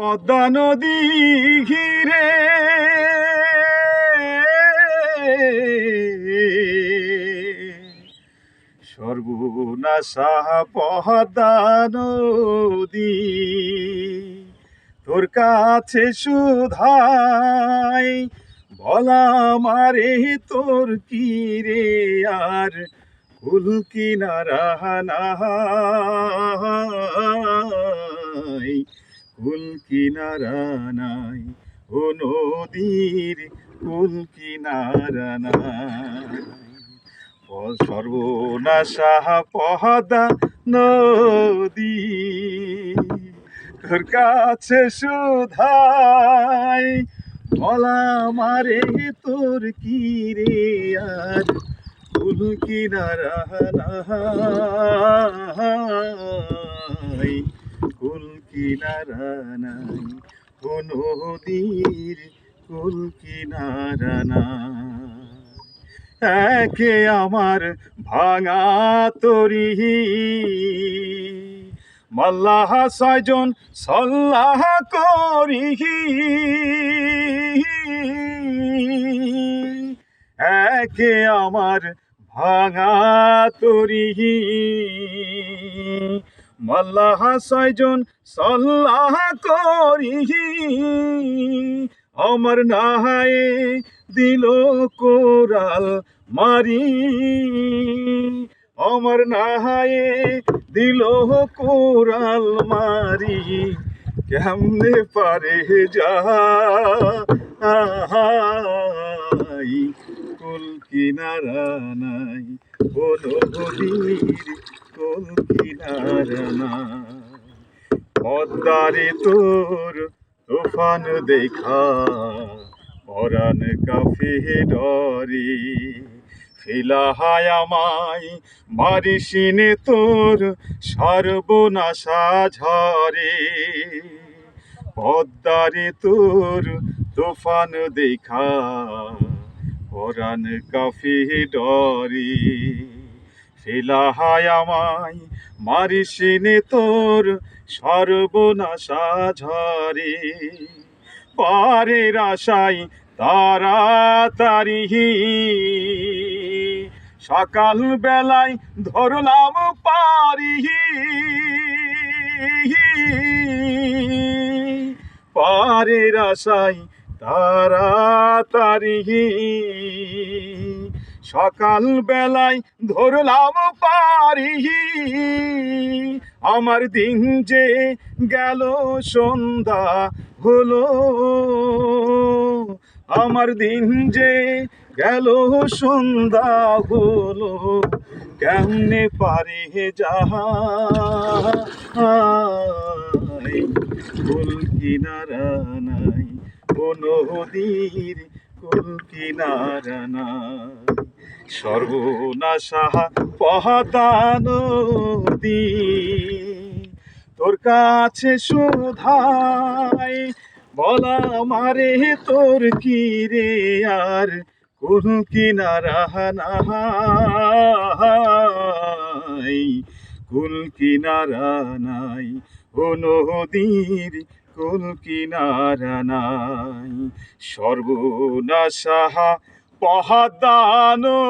পদ্মা নদী ঘিরে। সর্বনাশা পদ্মা নদী, তোর কাছে সুধাই বলা মারে, তোর কি রে আর কুল কিনারা নাই। কুল কিনারা নাই, ও নদীর কুল কিনারা নাই। সর্বনাশা পহদা নদী, তোর কাছে সুধাই। বলা মারে তোর কি রে আর? কুল কিনারা নাই। কিনারা নাই ও নদীর কুল একে আমার ভাঙা তরি। মাল্লাহ ছয়জন সল্লাহ করি। একে আমার ভাঙা তরি। মাল্লাহ ছয়জন সল্লাহ করি অমর নাহায়ে দিল কোরাল মারি। অমর নাহায়ে দিল কোরাল মারি। কেমনে পারে যা কুল কিনারা নাই, বলো নদীর কুল কিনারা নাই। পদ্মারে তোর তুফান দেখা, পরাণ কাফি ডরে। ফিলাহায় আমায় মারিসিনে তোর সর্বনাশা ঝরে। পদ্মারে তোর তুফান দেখা পরাণ কাফে ডরে। ফিলাহায় আমায় মারিসিনে তোর সর্বনাশা ঝরে। পারের আশায় তাড়াতাড়ি সকাল বেলায় ধরলাম পারি পারের আশায় তাড়াতাড়ি। সকাল বেলায় ধরলাম পারি আমার দিন যে গেল, সন্ধ্যা হলো। আমার দিন যে গেল, সন্ধ্যা হলো। কেমনে পারে যাহা কুল কিনারা নাই। নদীর কুল কিনারা নাই সর্বনাশা পহতা তোর কাছে সুধাই বলা মারে, তোর কি রে আর কোন কিনারা নাই কুল কিনারা নাই ও নদীর কুল কিনারা নাই? সর্বনাশা পহাদানদী।